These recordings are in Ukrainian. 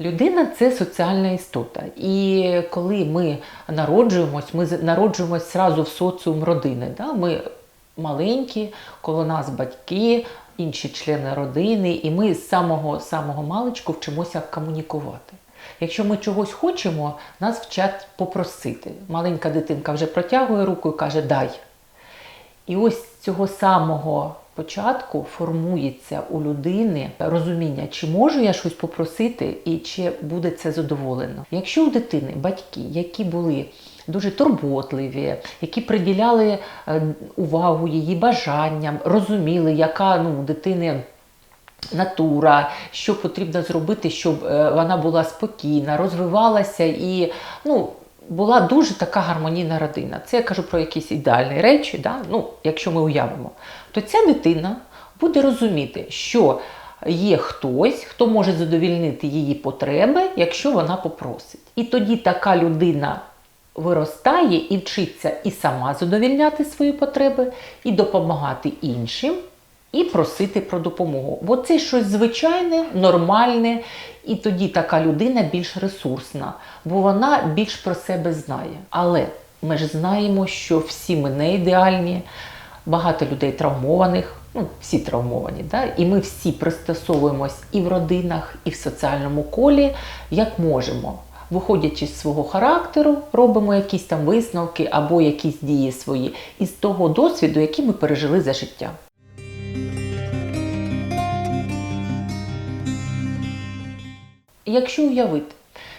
Людина це соціальна істота. І коли ми народжуємось, ми народжуємось зразу в соціум родини. Да? Ми маленькі, коло нас батьки, інші члени родини, і ми з самого самого маличку вчимося комунікувати. Якщо ми чогось хочемо, нас вчать попросити. Маленька дитинка вже протягує руку і каже Дай. І ось цього самого початку формується у людини розуміння, чи можу я щось попросити і чи буде це задоволено. Якщо у дитини батьки, які були дуже турботливі, які приділяли е, увагу її бажанням, розуміли, яка ну, у дитини натура, що потрібно зробити, щоб е, вона була спокійна, розвивалася і ну, була дуже така гармонійна родина. Це я кажу про якісь ідеальні речі, да? ну, якщо ми уявимо, то ця дитина буде розуміти, що є хтось, хто може задовільнити її потреби, якщо вона попросить. І тоді така людина виростає і вчиться і сама задовільняти свої потреби, і допомагати іншим, і просити про допомогу. Бо це щось звичайне, нормальне, і тоді така людина більш ресурсна, бо вона більш про себе знає. Але ми ж знаємо, що всі ми не ідеальні, багато людей травмованих. Ну, всі травмовані, да? і ми всі пристосовуємось і в родинах, і в соціальному колі, як можемо. Виходячи з свого характеру, робимо якісь там висновки або якісь дії свої із того досвіду, який ми пережили за життя. Якщо уявити,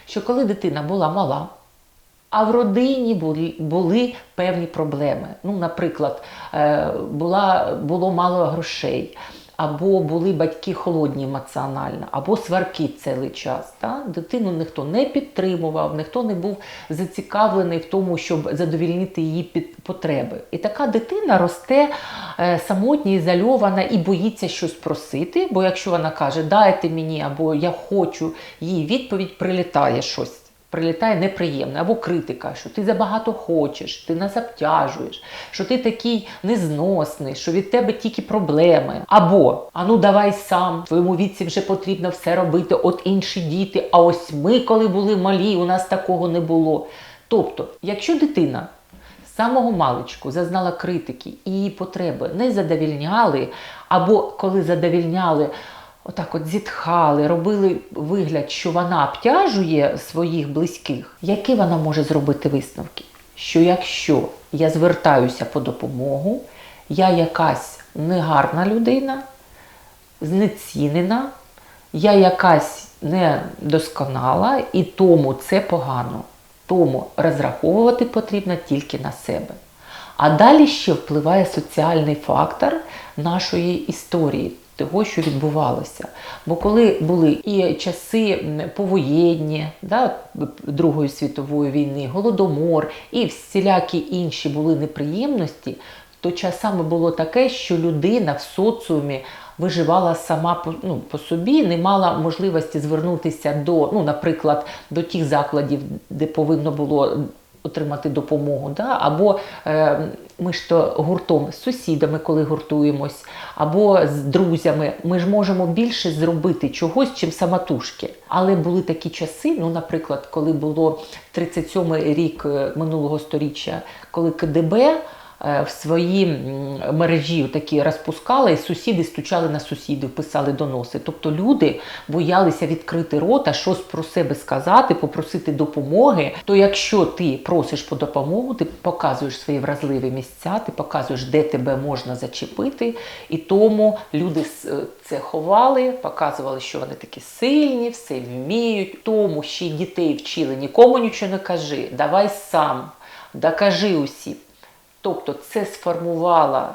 що коли дитина була мала, а в родині були, були певні проблеми. Ну, наприклад, е, була, було мало грошей, або були батьки холодні емоціонально, або сварки цілий час. Та? Дитину ніхто не підтримував, ніхто не був зацікавлений в тому, щоб задовільнити її під потреби. І така дитина росте е, самотня, ізольована і боїться щось просити, бо якщо вона каже, дайте мені, або я хочу, їй відповідь прилітає щось. Прилітає неприємне або критика, що ти забагато хочеш, ти нас обтяжуєш, що ти такий незносний, що від тебе тільки проблеми. Або а ну давай сам, в твоєму віці вже потрібно все робити, от інші діти. А ось ми, коли були малі, у нас такого не було. Тобто, якщо дитина самого маличку зазнала критики і її потреби не задовільняли, або коли задовільняли, отак от зітхали, робили вигляд, що вона обтяжує своїх близьких, які вона може зробити висновки? Що якщо я звертаюся по допомогу, я якась негарна людина, знецінена, я якась недосконала, і тому це погано. Тому розраховувати потрібно тільки на себе. А далі ще впливає соціальний фактор нашої історії, того, що відбувалося. Бо коли були і часи повоєнні, да, Другої світової війни, голодомор і всілякі інші були неприємності, то часами було таке, що людина в соціумі виживала сама по, ну, по собі, не мала можливості звернутися до, ну, наприклад, до тих закладів, де повинно було отримати допомогу. Да? Або е, ми ж то гуртом з сусідами, коли гуртуємось, або з друзями, ми ж можемо більше зробити чогось, чим самотужки. Але були такі часи, ну, наприклад, коли було 37-й рік е, минулого сторіччя, коли КДБ в свої мережі такі розпускали, і сусіди стучали на сусідів, писали доноси. Тобто люди боялися відкрити рота, щось про себе сказати, попросити допомоги. То якщо ти просиш по допомогу, ти показуєш свої вразливі місця, ти показуєш, де тебе можна зачепити. І тому люди е, це ховали, показували, що вони такі сильні, все вміють. Тому ще й дітей вчили, нікому нічого не кажи, давай сам, докажи усім. Тобто це сформувало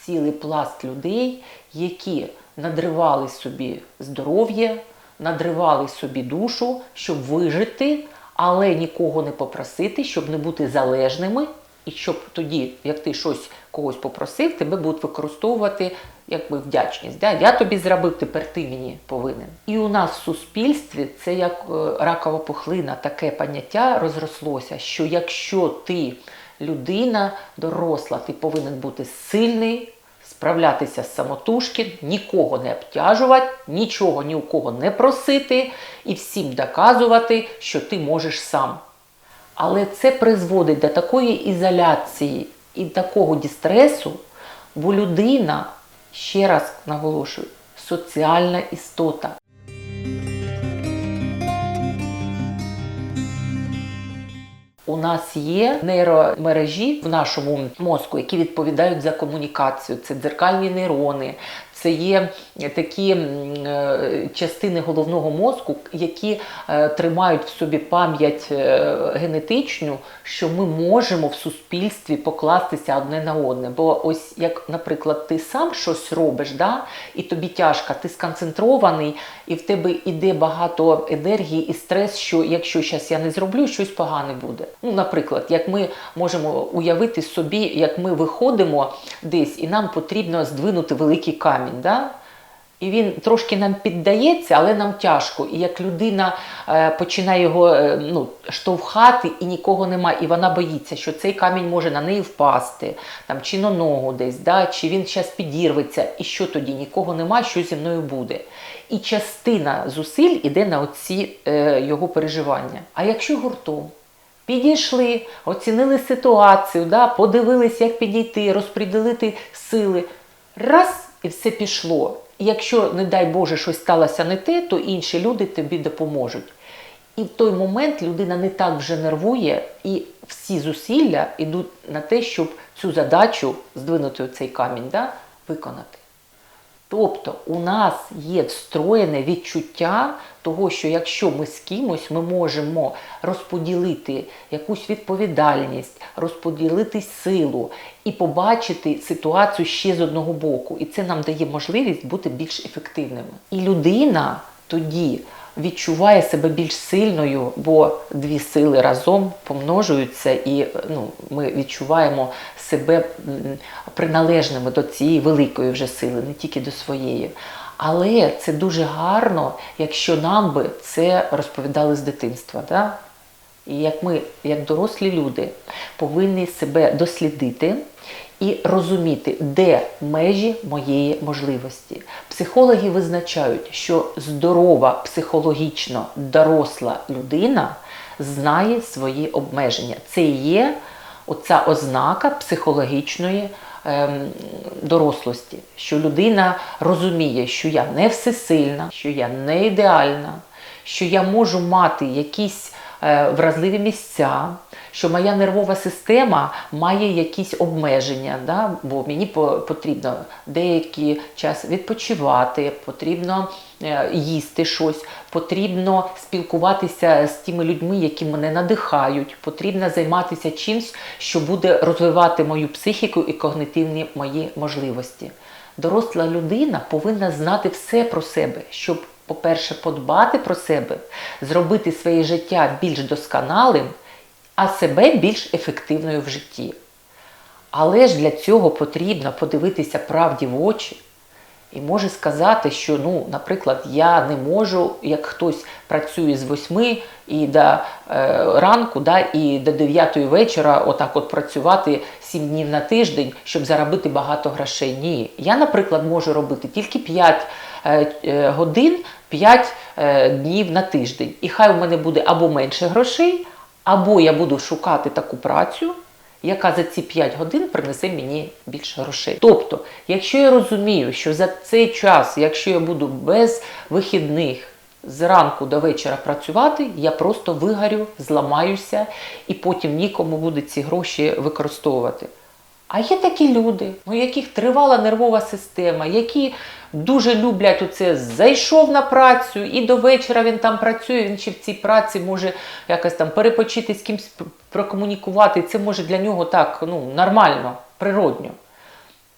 цілий пласт людей, які надривали собі здоров'я, надривали собі душу, щоб вижити, але нікого не попросити, щоб не бути залежними, і щоб тоді, як ти щось когось попросив, тебе будуть використовувати якби вдячність. Да? Я тобі зробив, тепер ти мені повинен. І у нас в суспільстві це як е, ракова пухлина, таке поняття розрослося, що якщо ти людина доросла, ти повинен бути сильний, справлятися самотужки, нікого не обтяжувати, нічого ні у кого не просити і всім доказувати, що ти можеш сам. Але це призводить до такої ізоляції і такого дистресу, бо людина, ще раз наголошую, соціальна істота. У нас є нейромережі в нашому мозку, які відповідають за комунікацію. Це дзеркальні нейрони, це є такі е, частини головного мозку, які е, тримають в собі пам'ять е, генетичну, що ми можемо в суспільстві покластися одне на одне. Бо ось як, наприклад, ти сам щось робиш, да, і тобі тяжко, ти сконцентрований, і в тебе йде багато енергії і стрес, що якщо зараз я не зроблю, щось погане буде. Ну, наприклад, як ми можемо уявити собі, як ми виходимо десь, і нам потрібно здвинути великий камінь. Да? І він трошки нам піддається, але нам тяжко. І як людина е, починає його е, ну, штовхати, і нікого нема, і вона боїться, що цей камінь може на неї впасти, там, чи на ногу десь, да? чи він зараз підірветься, і що тоді? Нікого нема, що зі мною буде. І частина зусиль іде на оці е, його переживання. А якщо гуртом? Підійшли, оцінили ситуацію, да, подивились, як підійти, розподілити сили. Раз і все пішло. І якщо, не дай Боже, щось сталося не те, то інші люди тобі допоможуть. І в той момент людина не так вже нервує, і всі зусилля йдуть на те, щоб цю задачу здвинути цей камінь, да, виконати. Тобто у нас є встроєне відчуття того, що якщо ми з кимось, ми можемо розподілити якусь відповідальність, розподілити силу і побачити ситуацію ще з одного боку. І це нам дає можливість бути більш ефективними. І людина тоді відчуває себе більш сильною, бо дві сили разом помножуються, і ну, ми відчуваємо себе приналежними до цієї великої вже сили, не тільки до своєї. Але це дуже гарно, якщо нам би це розповідали з дитинства. Да? І як ми, як дорослі люди, повинні себе дослідити і розуміти, де межі моєї можливості. Психологи визначають, що здорова, психологічно доросла людина знає свої обмеження. Це є оця ознака психологічної ем, дорослості, що людина розуміє, що я не всесильна, що я не ідеальна, що я можу мати якісь вразливі місця, що моя нервова система має якісь обмеження, да? бо мені по- потрібно деякий час відпочивати, потрібно е, їсти щось, потрібно спілкуватися з тими людьми, які мене надихають, потрібно займатися чимось, що буде розвивати мою психіку і когнитивні мої можливості. Доросла людина повинна знати все про себе, щоб, по-перше, подбати про себе, зробити своє життя більш досконалим, а себе більш ефективною в житті. Але ж для цього потрібно подивитися правді в очі і може сказати, що, ну, наприклад, я не можу, як хтось працює з 8 і до е, ранку, да, і до 9 вечора отак от працювати 7 днів на тиждень, щоб заробити багато грошей. Ні. Я, наприклад, можу робити тільки 5 е, е, годин, 5 е, днів на тиждень. І хай у мене буде або менше грошей, або я буду шукати таку працю, яка за ці 5 годин принесе мені більше грошей. Тобто, якщо я розумію, що за цей час, якщо я буду без вихідних зранку до вечора працювати, я просто вигорю, зламаюся і потім нікому буде ці гроші використовувати. А є такі люди, у яких тривала нервова система, які дуже люблять оце зайшов на працю і до вечора він там працює, він ще в цій праці може якось там перепочити з кимось прокомунікувати. Це може для нього так ну, нормально, природньо.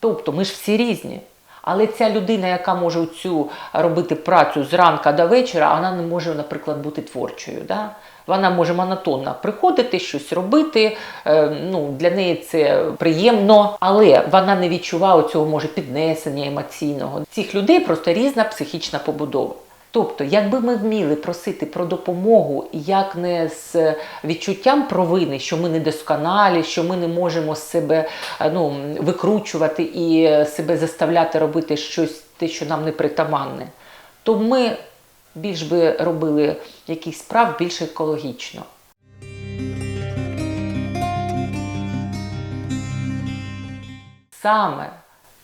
Тобто ми ж всі різні. Але ця людина, яка може цю робити працю з ранка до вечора, вона не може, наприклад, бути творчою. Да? Вона може монотонно приходити, щось робити. е, ну, для неї це приємно, але вона не відчуває цього може піднесення емоційного. Цих людей просто різна психічна побудова. Тобто, якби ми вміли просити про допомогу, як не з відчуттям провини, що ми недосконалі, що ми не можемо себе е, ну, викручувати і себе заставляти робити щось, те, що нам не притаманне, то ми більш би робили якихось справ більш екологічно. Саме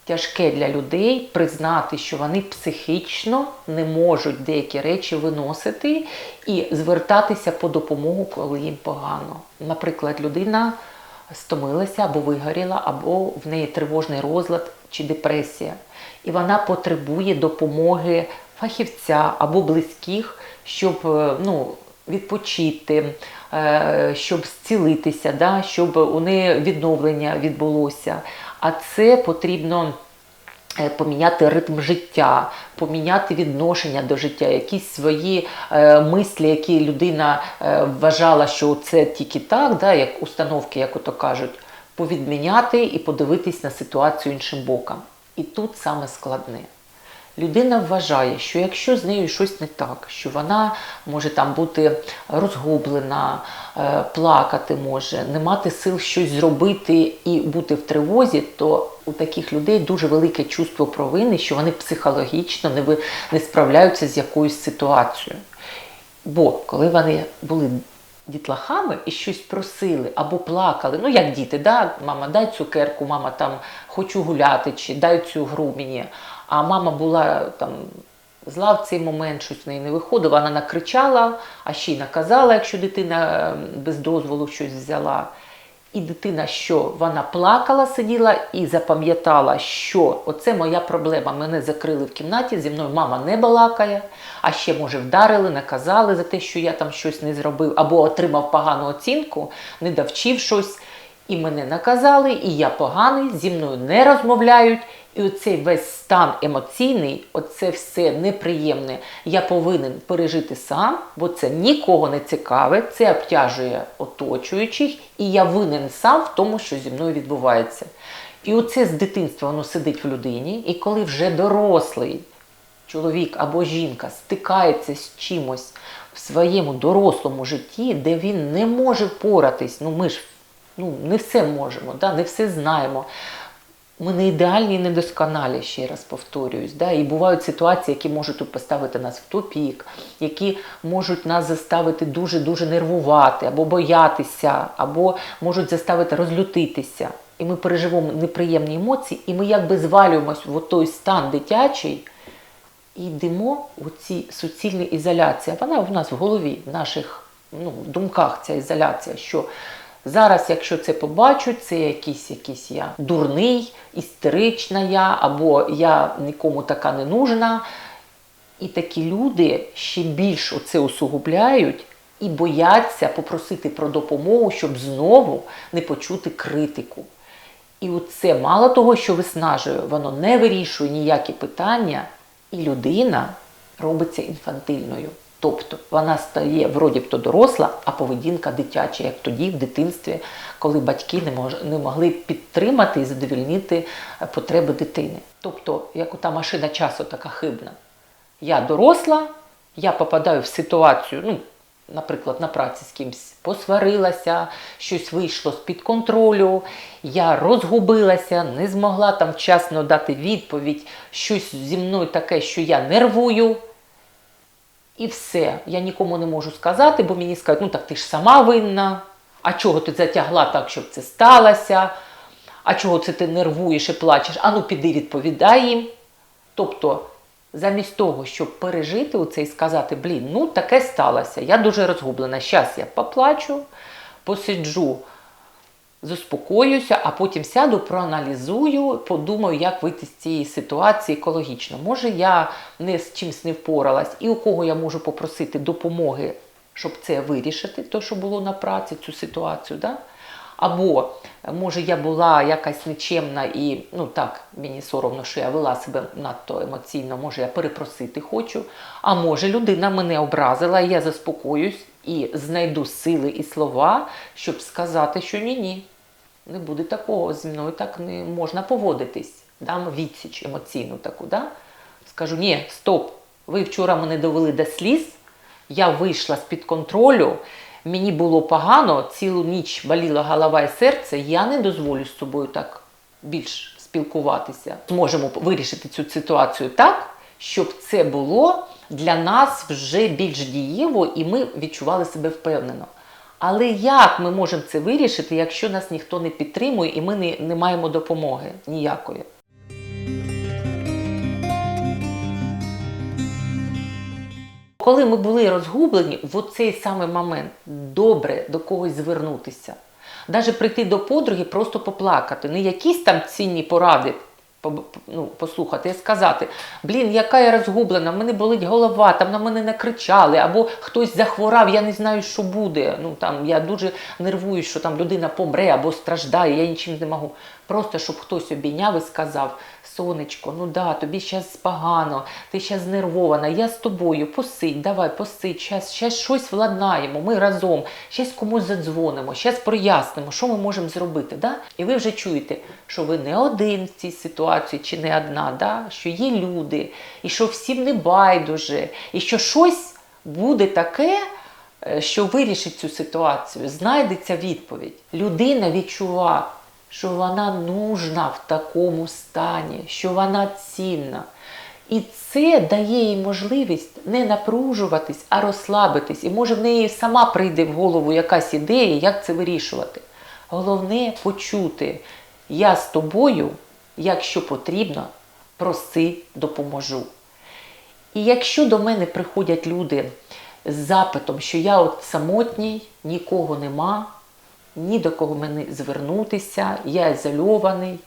тяжке для людей признати, що вони психічно не можуть деякі речі виносити і звертатися по допомогу, коли їм погано. Наприклад, людина стомилася або вигоріла, або в неї тривожний розлад чи депресія, і вона потребує допомоги фахівця або близьких, щоб е, ну, відпочити, е, щоб зцілитися, да, щоб у неї відновлення відбулося. А це потрібно е, поміняти ритм життя, поміняти відношення до життя, якісь свої е, мислі, які людина е, вважала, що це тільки так, да, як установки, як ото кажуть, повідміняти і подивитись на ситуацію іншим боком. І тут саме складне. Людина вважає, що якщо з нею щось не так, що вона може там бути розгублена, е, плакати може, не мати сил щось зробити і бути в тривозі, то у таких людей дуже велике чувство провини, що вони психологічно не, ви- не справляються з якоюсь ситуацією. Бо коли вони були дітлахами і щось просили або плакали, ну як діти, да? мама, дай цукерку, мама там хочу гуляти, чи дай цю гру мені. А мама була там зла в цей момент, щось в неї не виходило, вона накричала, а ще й наказала, якщо дитина е, без дозволу щось взяла. І дитина, що вона плакала, сиділа і запам'ятала, що оце моя проблема. Мене закрили в кімнаті, зі мною мама не балакає, а ще, може, вдарили, наказали за те, що я там щось не зробив, або отримав погану оцінку, не довчив щось, і мене наказали, і я поганий, зі мною не розмовляють. І оцей весь стан емоційний, оце все неприємне, я повинен пережити сам, бо це нікого не цікавить, це обтяжує оточуючих, і я винен сам в тому, що зі мною відбувається. І оце з дитинства воно сидить в людині, і коли вже дорослий чоловік або жінка стикається з чимось в своєму дорослому житті, де він не може впоратись, ну ми ж ну, не все можемо, да, не все знаємо. Ми не ідеальні і недосконалі, ще раз повторююсь. Да? І бувають ситуації, які можуть поставити нас в тупік, які можуть нас заставити дуже-дуже нервувати, або боятися, або можуть заставити розлютитися. І ми переживемо неприємні емоції, і ми якби звалюємось в той стан дитячий і йдемо у ці суцільні ізоляції. Вона в нас в голові, в наших ну, думках ця ізоляція, що Зараз, якщо це побачу, це якийсь якийсь я дурний, істерична я, або я нікому така не нужна. І такі люди ще більш оце усугубляють і бояться попросити про допомогу, щоб знову не почути критику. І оце мало того, що виснажує, воно не вирішує ніякі питання, і людина робиться інфантильною. Тобто вона стає вроді то доросла, а поведінка дитяча, як тоді, в дитинстві, коли батьки не, мож, не могли підтримати і задовільнити е, потреби дитини. Тобто, як ота машина часу така хибна. Я доросла, я попадаю в ситуацію, ну, наприклад, на праці з кимось посварилася, щось вийшло з-під контролю, я розгубилася, не змогла там вчасно дати відповідь, щось зі мною таке, що я нервую. І все. Я нікому не можу сказати, бо мені скажуть, ну так ти ж сама винна. А чого ти затягла так, щоб це сталося? А чого це ти нервуєш і плачеш? Ану, піди відповідай їм. Тобто, замість того, щоб пережити оце і сказати, блін, ну таке сталося, я дуже розгублена. Щас я поплачу, посиджу, заспокоюся, а потім сяду, проаналізую, подумаю, як вийти з цієї ситуації екологічно. Може, я не з чимось не впоралась, і у кого я можу попросити допомоги, щоб це вирішити, то, що було на праці, цю ситуацію. Да? Або, може, я була якась нечемна і ну так, мені соромно, що я вела себе надто емоційно, може, я перепросити хочу. А може, людина мене образила, і я заспокоюсь і знайду сили і слова, щоб сказати, що ні-ні, не буде такого, зі мною так не можна поводитись. Дам відсіч емоційну таку, да? скажу, ні, стоп, Ви вчора мене довели до сліз, я вийшла з-під контролю, мені було погано, цілу ніч боліла голова і серце, я не дозволю з собою так більш спілкуватися. Зможемо вирішити цю ситуацію так, щоб це було для нас вже більш дієво і ми відчували себе впевнено. Але як ми можемо це вирішити, якщо нас ніхто не підтримує і ми не, не маємо допомоги ніякої? Коли ми були розгублені, в оцей самий момент добре до когось звернутися. Навіть прийти до подруги, просто поплакати, не якісь там цінні поради по- ну, послухати, і сказати: блін, яка я розгублена, в мене болить голова, там на мене накричали, або хтось захворав, я не знаю, що буде. Ну там я дуже нервую, що там людина помре або страждає, я нічим не можу. Просто щоб хтось обійняв і сказав: сонечко, ну да, тобі зараз погано, ти зараз знервована, я з тобою, посидь, давай, посидь, щас щось владнаємо, ми разом, щас комусь задзвонимо, щас прояснимо, що ми можемо зробити. Да? І ви вже чуєте, що ви не один в цій ситуації чи не одна, да? що є люди, і що всім не байдуже, і що щось буде таке, е, що вирішить цю ситуацію, знайдеться відповідь. Людина відчуває, що вона нужна в такому стані, що вона цінна. І це дає їй можливість не напружуватись, а розслабитись. І може в неї сама прийде в голову якась ідея, як це вирішувати. Головне почути, я з тобою, якщо потрібно, проси, допоможу. І якщо до мене приходять люди з запитом, що я от самотній, нікого нема, ні до кого мені звернутися, я ізольований,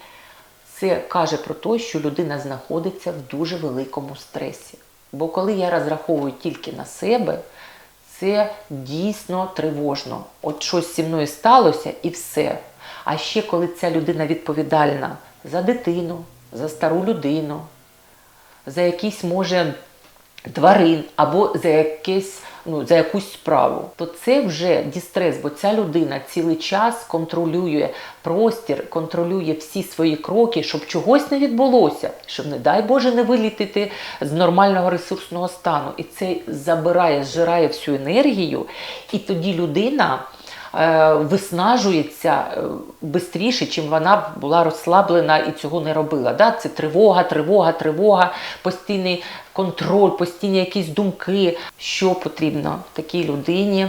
це каже про те, що людина знаходиться в дуже великому стресі. Бо коли я розраховую тільки на себе, це дійсно тривожно. От щось зі мною сталося і все. А ще коли ця людина відповідальна за дитину, за стару людину, за якісь, може, тварин або за якесь, ну, за якусь справу, то це вже дістрес, бо ця людина цілий час контролює простір, контролює всі свої кроки, щоб чогось не відбулося, щоб, не дай Боже, не вилітити з нормального ресурсного стану. І це забирає, зжирає всю енергію, і тоді людина. е, Виснажується швидше, чим вона була розслаблена і цього не робила. Да? Це тривога, тривога, тривога, постійний контроль, постійні якісь думки. Що потрібно такій людині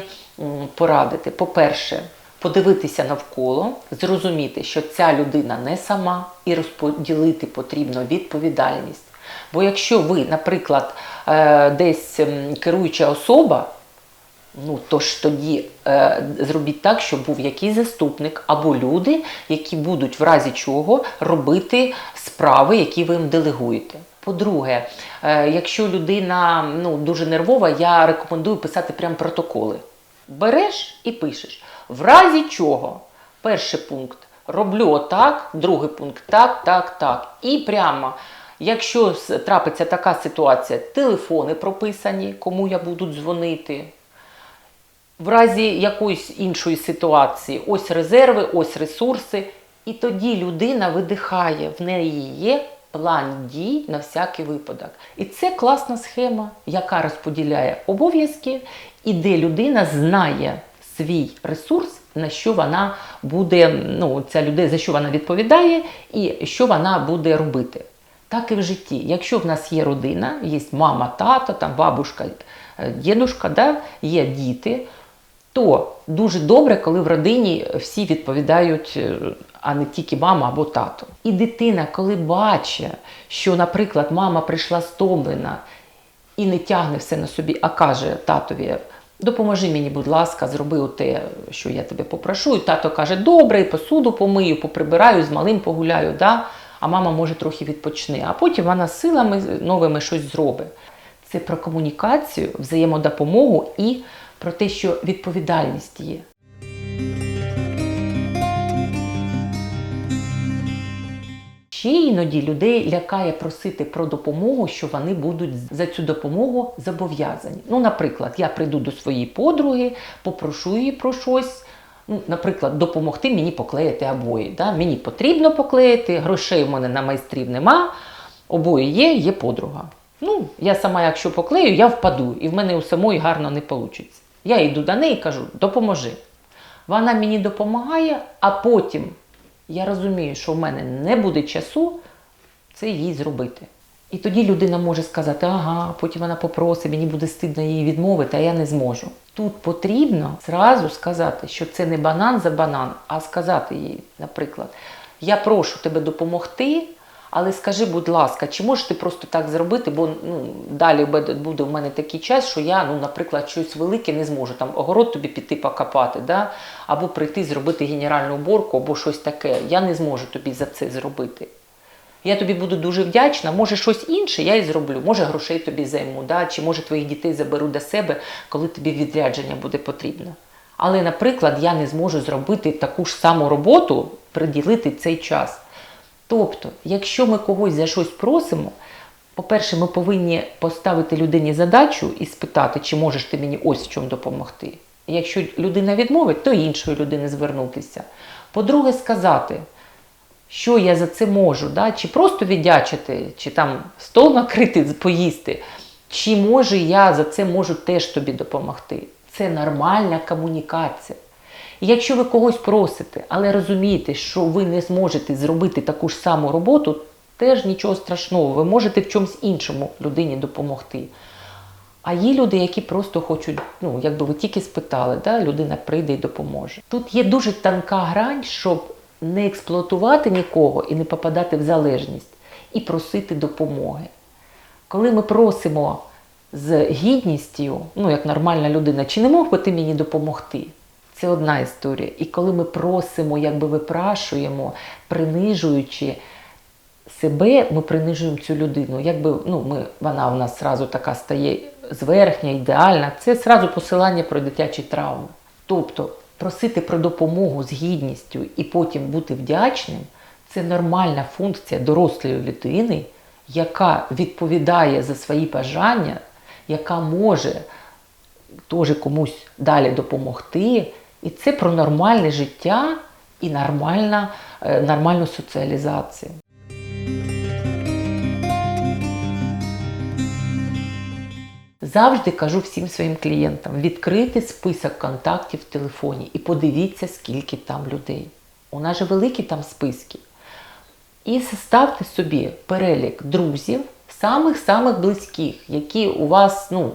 порадити? По-перше, подивитися навколо, зрозуміти, що ця людина не сама, і розподілити потрібно відповідальність. Бо якщо ви, наприклад, е, десь керуюча особа, Ну, то ж тоді е, зробіть так, щоб був якийсь заступник або люди, які будуть в разі чого робити справи, які ви їм делегуєте. По-друге, е, якщо людина ну, дуже нервова, я рекомендую писати прям протоколи. Береш і пишеш. В разі чого, перший пункт роблю отак, другий пункт так, так, так. І прямо. Якщо трапиться така ситуація, телефони прописані, кому я буду дзвонити, в разі якоїсь іншої ситуації, ось резерви, ось ресурси. І тоді людина видихає, в неї є план дій на всякий випадок. І це класна схема, яка розподіляє обов'язки, і де людина знає свій ресурс, на що вона буде, ну, ця людина, за що вона відповідає, і що вона буде робити. Так і в житті. Якщо в нас є родина, є мама, тато, там бабушка, е, дідушка, да, є діти, то дуже добре, коли в родині всі відповідають, е, а не тільки мама або тато. І дитина, коли бачить, що, наприклад, мама прийшла стомлена і не тягне все на собі, а каже татові. Допоможи мені, будь ласка, зроби те, що я тебе попрошу. І тато каже, добре, посуду помию, поприбираю, з малим погуляю, да? а мама може трохи відпочне, а потім вона силами новими щось зробить. Це про комунікацію, взаємодопомогу і про те, що відповідальність є. Ще іноді людей лякає просити про допомогу, що вони будуть за цю допомогу зобов'язані. Ну, наприклад, я прийду до своєї подруги, попрошу її про щось. Ну, наприклад, допомогти мені поклеїти обої. Да? Мені потрібно поклеїти, грошей в мене на майстрів нема, обої є, є подруга. Ну, я сама, якщо поклею, я впаду, і в мене у самої гарно не вийде. Я йду до неї і кажу, допоможи. Вона мені допомагає, а потім я розумію, що в мене не буде часу це їй зробити. І тоді людина може сказати, ага, потім вона попросить, мені буде стидно її відмовити, а я не зможу. Тут потрібно зразу сказати, що це не банан за банан, а сказати їй, наприклад, я прошу тебе допомогти, але скажи, будь ласка, чи можеш ти просто так зробити, бо ну, далі буде- в мене такий час, що я, ну, наприклад, щось велике не зможу, там огород тобі піти покопати, да? або прийти зробити генеральну уборку, або щось таке. Я не зможу тобі за це зробити. Я тобі буду дуже вдячна. Може, щось інше я і зроблю. Може, грошей тобі займу, да? чи може твоїх дітей заберу до себе, коли тобі відрядження буде потрібно. Але, наприклад, я не зможу зробити таку ж саму роботу, приділити цей час. Тобто, якщо ми когось за щось просимо, по-перше, ми повинні поставити людині задачу і спитати, чи можеш ти мені ось в чому допомогти. Якщо людина відмовить, то іншої людини звернутися. По-друге, сказати, що я за це можу, да? чи просто віддячити, чи там стол накрити, поїсти, чи може я за це можу теж тобі допомогти. Це нормальна комунікація. Якщо ви когось просите, але розумієте, що ви не зможете зробити таку ж саму роботу, теж нічого страшного, ви можете в чомусь іншому людині допомогти. А є люди, які просто хочуть, ну, якби ви тільки спитали, да, людина прийде і допоможе. Тут є дуже тонка грань, щоб не експлуатувати нікого і не попадати в залежність, і просити допомоги. Коли ми просимо з гідністю, ну як нормальна людина, чи не мог би ти мені допомогти? Це одна історія. І коли ми просимо, якби випрашуємо, принижуючи себе, ми принижуємо цю людину. Якби ну, ми, вона у нас зразу така стає зверхня, ідеальна, це зразу посилання про дитячі травми. Тобто просити про допомогу з гідністю і потім бути вдячним це нормальна функція дорослої людини, яка відповідає за свої бажання, яка може теж комусь далі допомогти. І це про нормальне життя і нормальна, е, нормальну соціалізацію. Завжди кажу всім своїм клієнтам: відкрити список контактів в телефоні і подивіться, скільки там людей. У нас же великі там списки. І составте собі перелік друзів, самих-самих близьких, які у вас ну,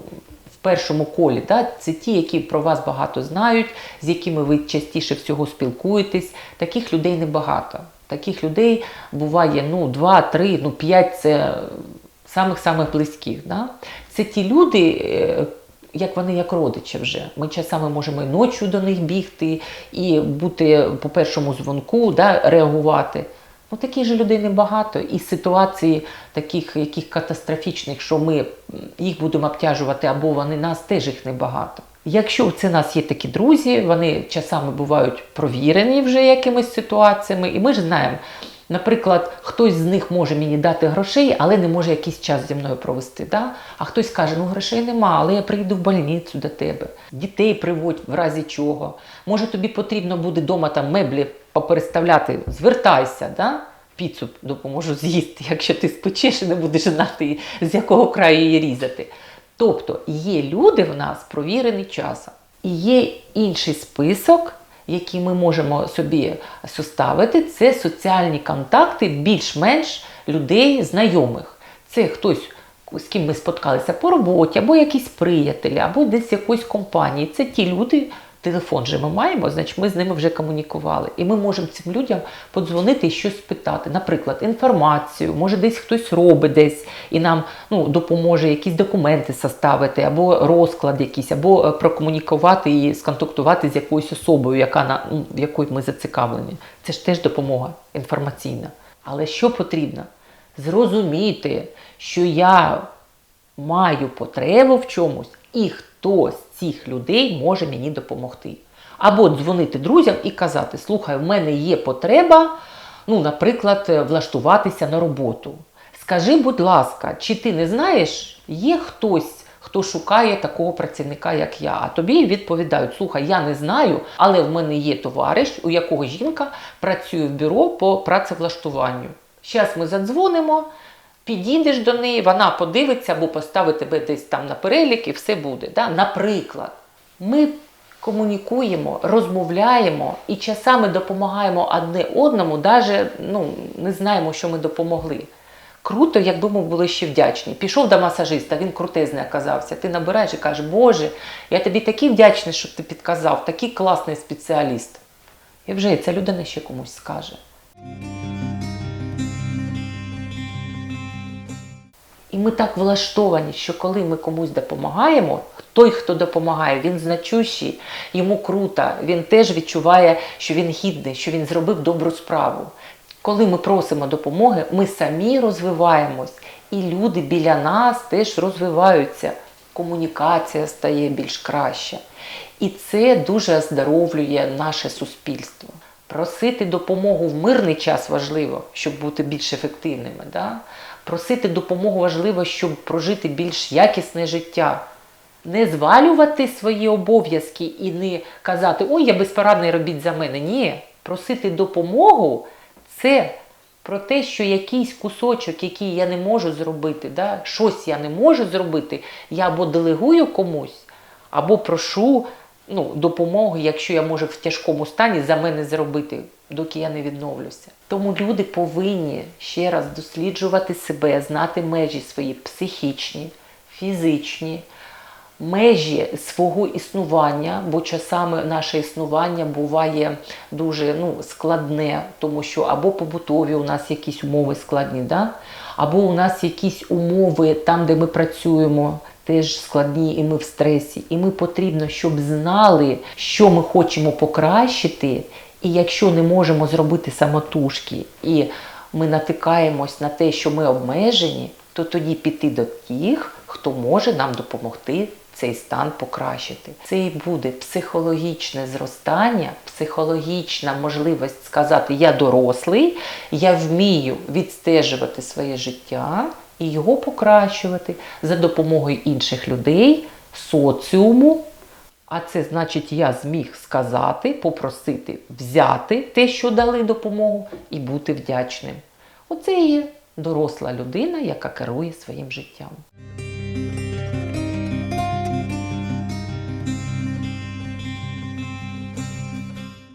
першому колі. Да? Це ті, які про вас багато знають, з якими ви частіше всього спілкуєтесь. Таких людей небагато. Таких людей буває ну, 2, 3, ну, 5 це самих-самих близьких. Да? Це ті люди, е, як вони як родичі вже. Ми часами можемо і ночі до них бігти, і бути по першому дзвонку, да, реагувати. Ну, такі ж людей небагато. І ситуації таких яких катастрофічних, що ми їх будемо обтяжувати, або вони нас, теж їх небагато. Якщо це нас є такі друзі, вони часами бувають провірені вже якимись ситуаціями, і ми ж знаємо, Наприклад, хтось з них може мені дати грошей, але не може якийсь час зі мною провести. Да? А хтось каже, ну грошей нема, але я прийду в больницю до тебе. Дітей приводь в разі чого. Може тобі потрібно буде вдома там меблі попереставляти, звертайся, да? піцу допоможу з'їсти, якщо ти спечеш і не будеш знати, з якого краю її різати. Тобто є люди в нас провірені часом. І є інший список, які ми можемо собі составити, це соціальні контакти більш-менш людей знайомих. Це хтось, з ким ми споткалися по роботі, або якісь приятелі, або десь якоїсь компанії. Це ті люди, телефон же ми маємо, значить ми з ними вже комунікували. І ми можемо цим людям подзвонити і щось спитати. Наприклад, інформацію, може десь хтось робить десь і нам ну, допоможе якісь документи составити, або розклад якийсь, або е, прокомунікувати і сконтактувати з якоюсь особою, яка на ну, в якої ми зацікавлені. Це ж теж допомога інформаційна. Але що потрібно? Зрозуміти, що я маю потребу в чомусь, і хто з цих людей може мені допомогти. Або дзвонити друзям і казати: слухай, в мене є потреба, ну, наприклад, е, влаштуватися на роботу. Скажи, будь ласка, чи ти не знаєш, є хтось, хто шукає такого працівника, як я? А тобі відповідають: слухай, я не знаю, але в мене є товариш, у якого жінка працює в бюро по працевлаштуванню. Зараз ми задзвонимо, Підійдеш до неї, вона подивиться або поставить тебе десь там на перелік і все буде. Да? Наприклад, ми комунікуємо, розмовляємо і часами допомагаємо одне одному, навіть ну, не знаємо, що ми допомогли. Круто, якби ми були ще вдячні. Пішов до масажиста, він крутезний оказався. Ти набираєш і кажеш, Боже, я тобі такий вдячний, що ти підказав, такий класний спеціаліст. І вже ця людина ще комусь скаже. І ми так влаштовані, що коли ми комусь допомагаємо, той, хто допомагає, він значущий, йому круто, він теж відчуває, що він гідний, що він зробив добру справу. Коли ми просимо допомоги, ми самі розвиваємось, і люди біля нас теж розвиваються. Комунікація стає більш краща. І це дуже оздоровлює наше суспільство. Просити допомогу в мирний час важливо, щоб бути більш ефективними. Да? Просити допомогу важливо, щоб прожити більш якісне життя. Не звалювати свої обов'язки і не казати, ой, я безпорадний робіть за мене. Ні, просити допомогу це про те, що якийсь кусочок, який я не можу зробити, да? щось я не можу зробити, я або делегую комусь, або прошу ну, допомоги, якщо я можу в тяжкому стані за мене зробити, доки я не відновлюся. Тому люди повинні ще раз досліджувати себе, знати межі свої психічні, фізичні, межі свого існування, бо часами наше існування буває дуже ну, складне, тому що або побутові у нас якісь умови складні, да? або у нас якісь умови там, де ми працюємо, теж складні, і ми в стресі. І ми потрібно, щоб знали, що ми хочемо покращити, і якщо не можемо зробити самотужки, і ми натикаємось на те, що ми обмежені, то тоді піти до тих, хто може нам допомогти цей стан покращити. Це і буде психологічне зростання, психологічна можливість сказати Я дорослий, я вмію відстежувати своє життя і його покращувати за допомогою інших людей, соціуму. А це значить, я зміг сказати, попросити взяти те, що дали допомогу, і бути вдячним. Оце є доросла людина, яка керує своїм життям.